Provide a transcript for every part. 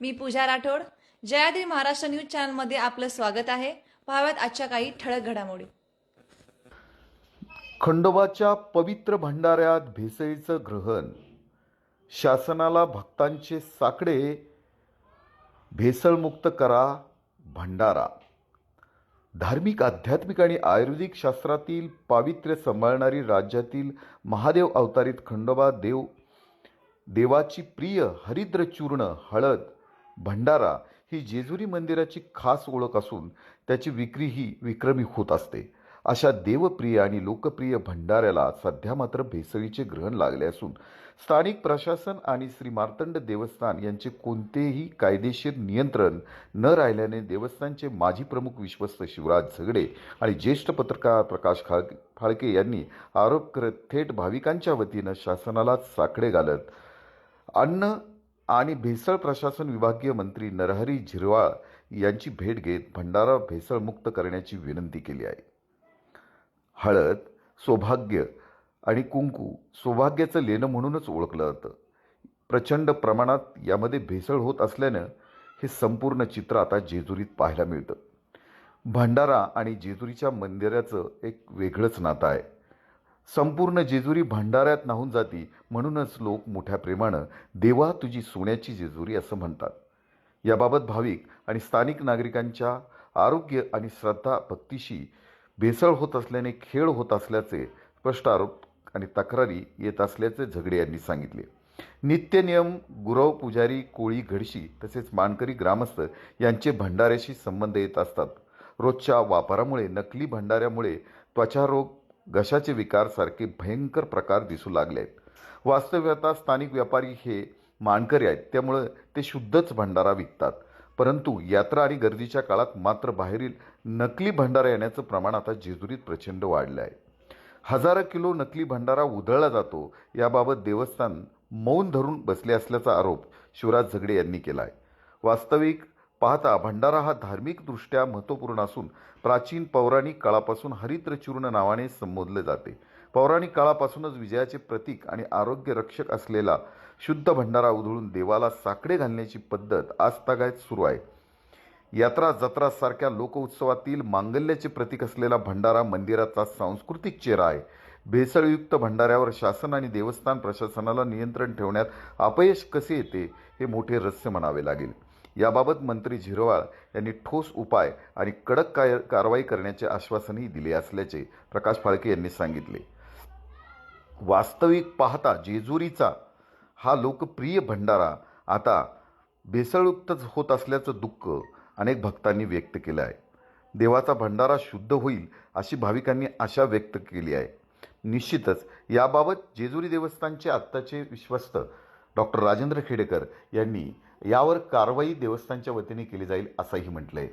मी Pooja Rathod. Jayadri Maharashtra news चॅनलमध्ये आपलं स्वागत आहे. पाहाव्यात आजच्या काही ठळक घडामोडी. खंडोबाच्या पवित्र भंडाऱ्यात भेसळीचं ग्रहण. शासनाला भक्तांचे साकडे. भेसळमुक्त करा भंडारा. धार्मिक आध्यात्मिक आणि आयुर्वेदिक शास्त्रातील पावित्र्य सांभाळणारी राज्यातील महादेव अवतारित खंडोबा देव. देवाची प्रिय हरिद्र चूर्ण हळद भंडारा ही जेजुरी मंदिराची खास ओळख असून त्याची विक्री ही विक्रमी होत असते. अशा देवप्रिय आणि लोकप्रिय भंडाऱ्याला सध्या मात्र भेसळीचे ग्रहण लागले असून स्थानिक प्रशासन आणि श्री मार्तंड देवस्थान यांचे कोणतेही कायदेशीर नियंत्रण न राहिल्याने देवस्थानचे माजी प्रमुख विश्वस्त शिवराज झगडे आणि ज्येष्ठ पत्रकार प्रकाश खाळ फाळके यांनी आरोप करत थेट भाविकांच्या वतीनं शासनाला साकडे घालत अन्न आणि भेसळ प्रशासन विभागीय मंत्री नरहरी झिरवाळ यांची भेट घेत भंडारा भेसळमुक्त करण्याची विनंती केली आहे. हळद सौभाग्य आणि कुंकू सौभाग्याचं लेणं म्हणूनच ओळखलं जातं. प्रचंड प्रमाणात यामध्ये भेसळ होत असल्यानं हे संपूर्ण चित्र आता जेजुरीत पाहायला मिळतं. भंडारा आणि जेजुरीच्या मंदिराचं एक वेगळंच नातं आहे. संपूर्ण जेजुरी भंडाऱ्यात नाहून जाती. म्हणूनच लोक मोठ्या प्रेमानं देवा तुझी सोन्याची जेजुरी असं म्हणतात. याबाबत भाविक आणि स्थानिक नागरिकांच्या आरोग्य आणि श्रद्धा भक्तीशी भेसळ होत असल्याने खेळ होत असल्याचे स्पष्ट आरोप आणि तक्रारी येत असल्याचे झगडे यांनी सांगितले. नित्यनियम गुरव पुजारी कोळी घडशी तसेच मानकरी ग्रामस्थ यांचे भंडाऱ्याशी संबंध येत असतात. रोजच्या वापरामुळे नकली भंडाऱ्यामुळे त्वचारोग घशाचे विकारसारखे भयंकर प्रकार दिसू लागले आहेत. वास्तव्यता स्थानिक व्यापारी हे मानकरी आहेत त्यामुळं ते शुद्धच भंडारा विकतात. परंतु यात्रा आणि गर्दीच्या काळात मात्र बाहेरील नकली भंडारा येण्याचं प्रमाण आता जेजुरीत प्रचंड वाढलं आहे. हजारो किलो नकली भंडारा उधळला जातो याबाबत देवस्थान मौन धरून बसले असल्याचा आरोप शिवराज झगडे यांनी केला आहे वास्तविक पाहता भंडारा हा धार्मिकदृष्ट्या महत्त्वपूर्ण असून प्राचीन पौराणिक काळापासून हरिद्रचूर्ण नावाने संबोधले जाते. पौराणिक काळापासूनच विजयाचे प्रतीक आणि आरोग्य रक्षक असलेला शुद्ध भंडारा उधळून देवाला साकडे घालण्याची पद्धत आजतागायत सुरू आहे. यात्रा जत्रा सारख्या लोकउत्सवातील मांगल्याचे प्रतीक असलेला भंडारा मंदिराचा सांस्कृतिक चेहरा आहे. भेसळयुक्त भंडाऱ्यावर शासन आणि देवस्थान प्रशासनाला नियंत्रण ठेवण्यात अपयश कसे येते हे मोठे रहस्य म्हणावे लागेल. याबाबत मंत्री झिरवाळ यांनी ठोस उपाय आणि कडक काय कारवाई करण्याचे आश्वासनही दिले असल्याचे प्रकाश फाळके यांनी सांगितले. वास्तविक पाहता जेजुरीचा हा लोकप्रिय भंडारा आता भेसळयुक्तच होत असल्याचं दुःख अनेक भक्तांनी व्यक्त केलं आहे. देवाचा भंडारा शुद्ध होईल अशी भाविकांनी आशा व्यक्त केली आहे. निश्चितच याबाबत जेजुरी देवस्थानचे आत्ताचे विश्वस्त डॉक्टर राजेंद्र खेडेकर यांनी यावर कारवाई देवस्थानच्या वतीने केली जाईल असंही म्हटलं. आहे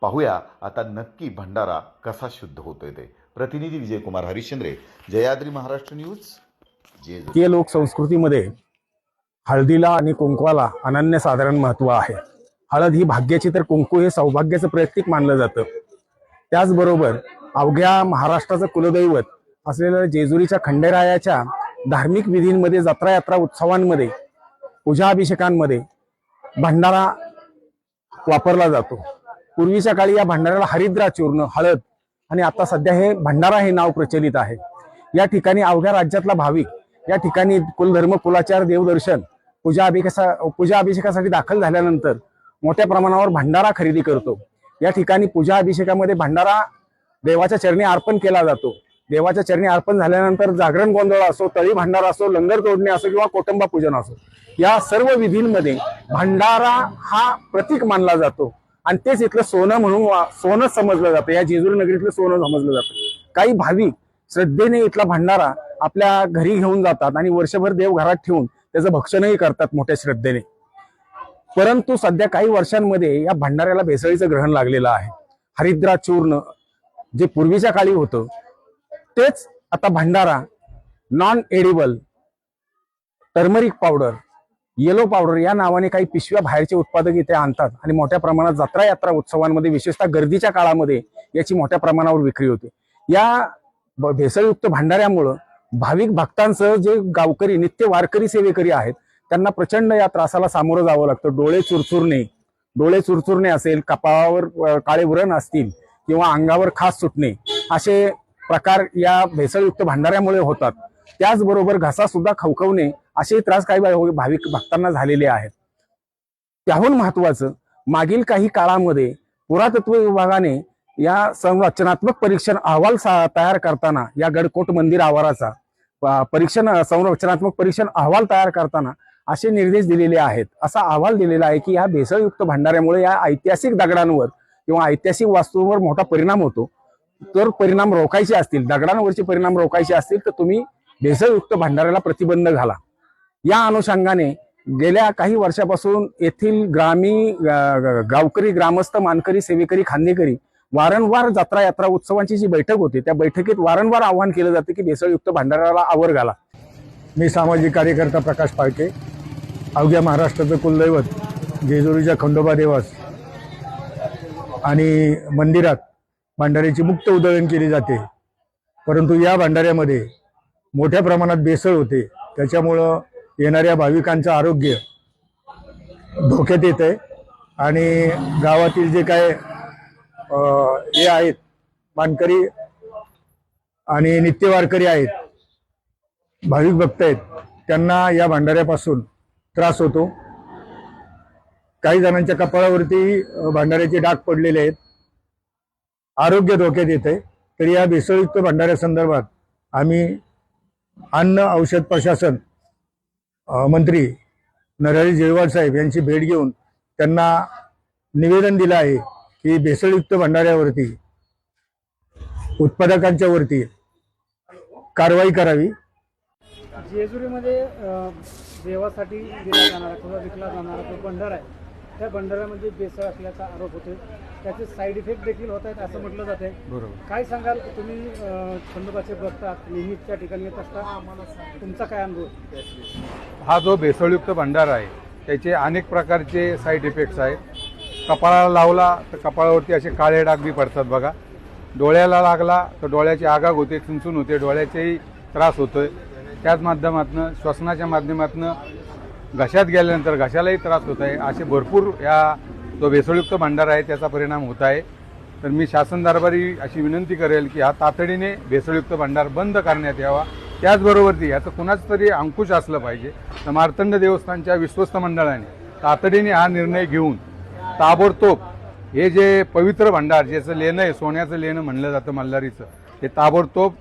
पाहूया आता नक्की भंडारा कसा शुद्ध होतोय ते. प्रतिनिधी विजयकुमार हरिश्चंद्रे जयाद्री महाराष्ट्र न्यूज जे लोकसंस्कृतीमध्ये हळदीला आणि कुंकवाला अनन्यसाधारण महत्त्व आहे. हळद ही भाग्याची तर कुंकू हे सौभाग्याचं प्रतीक मानलं जातं. त्याचबरोबर अवघ्या महाराष्ट्राचं कुलदैवत असलेल्या जेजुरीच्या खंडेरायाच्या धार्मिक विधींमध्ये जत्रा यात्रा उत्सवांमध्ये पूजाभिषेकांमध्ये भंडारा वापरला जातो. पूर्वीच्या काळी या भंडाऱ्याला हरिद्रा चूर्ण हळद आणि आता सध्या हे भंडारा हे नाव प्रचलित आहे. या ठिकाणी अवघ्या राज्यातला भाविक या ठिकाणी कुलधर्म कुलाचार देवदर्शन पूजा अभिषेका पूजा अभिषेकासाठी दाखल झाल्यानंतर मोठ्या प्रमाणावर भंडारा खरेदी करतो. या ठिकाणी पूजा अभिषेकामध्ये भंडारा देवाच्या चरणी अर्पण केला जातो. देवाच्या चरणी अर्पण झाल्यानंतर जागरण गोंधळ असो तळी भंडारा असो लंगर तोडणे असो किंवा कोटंबा पूजन असो या सर्व विधींमध्ये भंडारा हा प्रतीक मानला जातो. आणि तेच इथलं सोनं म्हणून सोनं समजलं जातं. या जेजुरी नगरीतलं सोनं समजलं जातं. काही भाविक श्रद्धेने इथला भंडारा आपल्या घरी घेऊन जातात आणि वर्षभर देव घरात ठेवून त्याचं भक्षणही करतात मोठ्या श्रद्धेने. परंतु सध्या काही वर्षांमध्ये या भंडाऱ्याला भेसळीचं ग्रहण लागलेलं आहे. हरिद्रा चूर्ण जे पूर्वीच्या काळी होतं तेच आता Bhandara non edible turmeric powder yellow powder या नावाने काही पिशव्या बाहेरचे उत्पादक इथे आणतात आणि मोठ्या प्रमाणात जत्रा यात्रा उत्सवांमध्ये विशेषतः गर्दीच्या काळामध्ये याची मोठ्या प्रमाणावर विक्री होते. या भेसळयुक्त भांडाऱ्यामुळं भाविक भक्तांसह जे गावकरी नित्य वारकरी सेवेकरी आहेत त्यांना प्रचंड या त्रासाला सामोरं जावं लागतं. डोळे चुरचुरणे डोळे चुरचुरणे असेल कपाळावर काळे व्रण असतील किंवा अंगावर खास सुटणे असे प्रकार या भेसळयुक्त भांडाऱ्यामुळे होतात. त्याचबरोबर घसा सुद्धा खवखवणे असे त्रास काही भाविक भक्तांना झालेले आहेत. त्याहून महत्वाचं मागील काही काळामध्ये पुरातत्व विभागाने या संरचनात्मक परीक्षण अहवाल तयार करताना या गडकोट मंदिर आवाराचा परीक्षण संरचनात्मक परीक्षण अहवाल तयार करताना असे निर्देश दिलेले आहेत. असा अहवाल दिलेला आहे की या भेसळयुक्त भांडाऱ्यामुळे या ऐतिहासिक दगडांवर किंवा ऐतिहासिक वास्तूंवर मोठा परिणाम होतो. तर परिणाम रोखायचे असतील दगडांवरचे परिणाम रोखायचे असतील तर तुम्ही भेसळयुक्त भांडाऱ्याला प्रतिबंध घाला. या अनुषंगाने गेल्या काही वर्षापासून येथील ग्रामी गावकरी ग्रामस्थ मानकरी सेवेकरी खांदेकरी वारंवार जत्रा यात्रा उत्सवांची जी बैठक होते त्या बैठकीत वारंवार आवाहन केलं जातं की भेसळयुक्त भांडाराला आवर घाला. मी सामाजिक कार्यकर्ता प्रकाश पाळके अवघ्या महाराष्ट्राचं कुलदैवत जेजुरीच्या खंडोबा देवास आणि मंदिरात भांडाऱ्याची मुक्त उधळण केली जाते. परंतु या भांडाऱ्यामध्ये मोठ्या प्रमाणात बेसळ होते. त्याच्यामुळं येणाऱ्या भाविकांचं आरोग्य धोक्यात येत आहे आणि गावातील जे काय हे आहेत मानकरी आणि नित्यवारकरी आहेत भाविक भक्त आहेत त्यांना या भांडाऱ्यापासून त्रास होतो. काही जणांच्या कपाळावरती भांडाऱ्याचे डाग पडलेले आहेत. आरोग्य धोक्यात येत आहे तर या भेसळयुक्त भांडाऱ्यासंदर्भात आम्ही अन्न औषध प्रशासन मंत्री नरहरी जेळवाड साहेब यांची भेट घेऊन त्यांना निवेदन दिलं आहे की भेसळयुक्त भांडाऱ्यावरती उत्पादकांच्या वरती कारवाई करावी. जेजुरीमध्ये देवासाठी दिला जाणारा किंवा विकला जाणारा जो भंडारा आहे त्या भंडाऱ्यामध्ये भेसळ असल्याचा आरोप होतो त्याचे साईड इफेक्ट देखील होत आहेत असं म्हटलं जाते. बरोबर. काय सांगाल? तुम्ही खंडोबाचे बघतात नेहमी त्या ठिकाणी येत असता. तुमचा काय अनुभव? हा जो भेसळयुक्त भंडारा आहे त्याचे अनेक प्रकारचे साईड इफेक्ट्स आहेत. कपाळाला लावला तर कपाळावरती असे काळे डाग बी पडतात बघा. डोळ्याला लागला तर डोळ्याची आगाग होते चुनचुन होते डोळ्याचाही त्रास होतोय. त्याच माध्यमातनं श्वसनाच्या माध्यमातनं घशात गेल्यानंतर घशालाही त्रास होत आहे. असे भरपूर या जो भेसळयुक्त भांडार आहे त्याचा परिणाम होत आहे. तर मी शासन दरबारी अशी विनंती करेल की हा तातडीने भेसळयुक्त भांडार बंद करण्यात यावा. त्याचबरोबरती याचं कुणाच तरी अंकुश असलं पाहिजे. तर मार्तंड देवस्थानच्या विश्वस्त मंडळाने तातडीने हा निर्णय घेऊन ताबडतोब हे जे पवित्र भांडार ज्याचं लेणं आहे सोन्याचं लेणं म्हणलं जातं मल्हारीचं ते ताबडतोब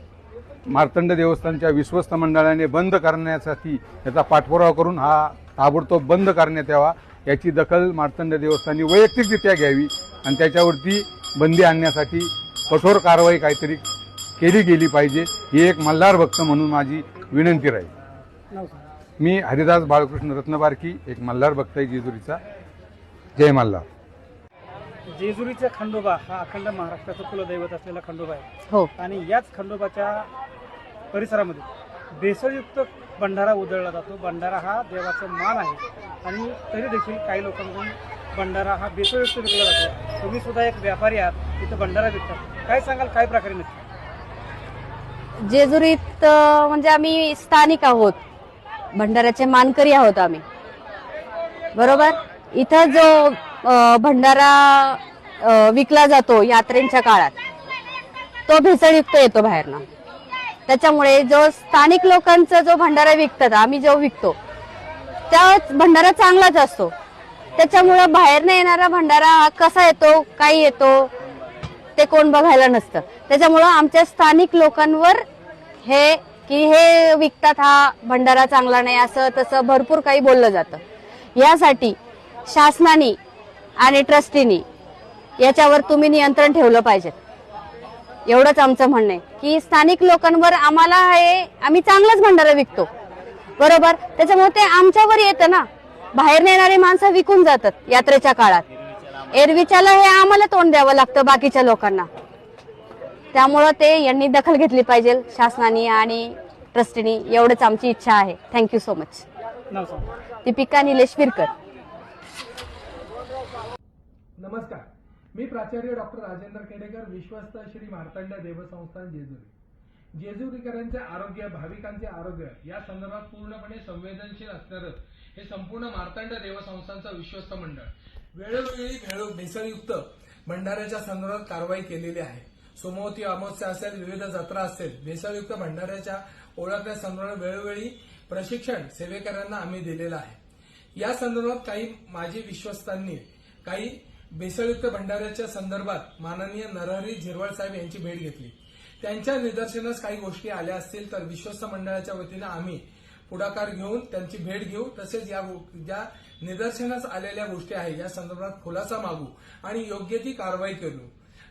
मार्तंड देवस्थानच्या विश्वस्त मंडळाने बंद करण्यासाठी याचा पाठपुरावा करून हा ताबडतोब बंद करण्यात यावा. याची दखल मार्तंड देवस्थाननी वैयक्तिकरित्या घ्यावी आणि त्याच्यावरती बंदी आणण्यासाठी कठोर कारवाई काहीतरी केली गेली पाहिजे ही एक मल्हार भक्त म्हणून माझी विनंती राहील. मी हरिदास बाळकृष्ण रत्नबारकी एक मल्हार भक्त आहे जेजुरीचा. जय मल्हार. जेजुरीचा खंडोबा हा अखंड महाराष्ट्राचं कुलदैवत असलेला खंडोबा आहे. हो. आणि याच खंडोबाच्या परिसरामध्ये भेसळयुक्त भंडारा उधळला जातो. भंडारा हा देवाचं मान आहे. आणि तरी देखील काही लोकांकडून भंडारा हा भेसळयुक्त विकला जातो. तुम्ही सुद्धा एक व्यापारी आहात तिथं भंडारा विकतात काय सांगाल काय प्रकारे नक्की? जेजुरीत म्हणजे आम्ही स्थानिक आहोत. भंडाऱ्याचे मानकरी आहोत आम्ही. बरोबर? इथं जो भंडारा विकला जातो यात्रेंच्या काळात तो भेसळयुक्त येतो बाहेरनं. त्याच्यामुळे जो स्थानिक लोकांचा जो भंडारा विकतात आम्ही जो विकतो त्या भंडारा चांगलाच असतो. त्याच्यामुळं बाहेरनं येणारा भंडारा हा कसा येतो काय येतो ते कोण बघायला नसतं. त्याच्यामुळं आमच्या स्थानिक लोकांवर हे की हे विकतात हा भंडारा चांगला नाही असं तसं भरपूर काही बोललं जातं. यासाठी शासनाने आणि ट्रस्टीनी याच्यावर तुम्ही नियंत्रण ठेवलं पाहिजे. एवढंच आमचं म्हणणं आहे. की स्थानिक लोकांवर आम्हाला हे आम्ही चांगलाच भंडारा विकतो. बरोबर? त्याच्यामुळे ते आमच्यावर येतं ना. बाहेर येणारी माणसं विकून जातात यात्रेच्या काळात. एरवीच्याला हे आम्हाला तोंड द्यावं लागतं बाकीच्या लोकांना. त्यामुळं ते यांनी दखल घेतली पाहिजे शासनाने आणि ट्रस्टीनी. एवढंच आमची इच्छा आहे. Thank you so much Deepika Nilesh Virkar. नमस्कार. मी प्राचार्य डॉक्टर राजेंद्र केडेकर विश्वस्त श्री मार्तंड देवसंस्थान जेजुरी. जेजुरीकरांचे आरोग्य भाविकांचे आरोग्य या संदर्भात पूर्णपणे संवेदनशील असणारं हे संपूर्ण मार्तंड देवसंस्थांचं विश्वस्त मंडळ. वेळोवेळी भेळ भेसळयुक्त भंडाऱ्याच्या संदर्भात कारवाई केलेली आहे. सोमवती अमावस्या असेल विविध जत्रा असेल भेसळयुक्त भंडाऱ्याच्या ओळखल्या संदर्भात वेळोवेळी प्रशिक्षण सेवेकऱ्यांना आम्ही दिलेलं आहे. या संदर्भात काही माजी विश्वस्तांनी काही बेसळयुक्त भंडाऱ्याच्या संदर्भात माननीय नरहरी झिरवळ साहेब यांची भेट घेतली. त्यांच्या निदर्शनास काही गोष्टी आल्या असतील तर विश्वस्त मंडळाच्या वतीनं आम्ही पुढाकार घेऊन त्यांची भेट घेऊ. तसेच या ज्या निदर्शनास आलेल्या गोष्टी आहेत. या संदर्भात खुलासा मागू आणि योग्य ती कारवाई करू.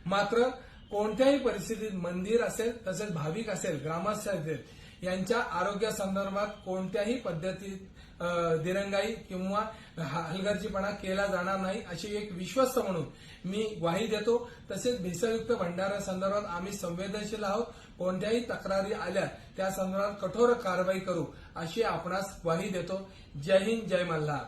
मात्र कोणत्याही परिस्थितीत मंदिर असेल तसेच भाविक असेल ग्रामस्थ असेल यांच्या आरोग्यासंदर्भात कोणत्याही पद्धतीत दिरंगाई किंवा हलगर्जीपणा केला जाणार नाही अशी एक विश्वस्त म्हणून मी ग्वाही देतो. तसेच भेसळयुक्त भंडारा संदर्भात आम्ही संवेदनशील आहोत. कोणत्याही तक्रारी आल्या त्या संदर्भात कठोर कारवाई करू अशी आपणास ग्वाही देतो. जय हिंद जय मल्हार.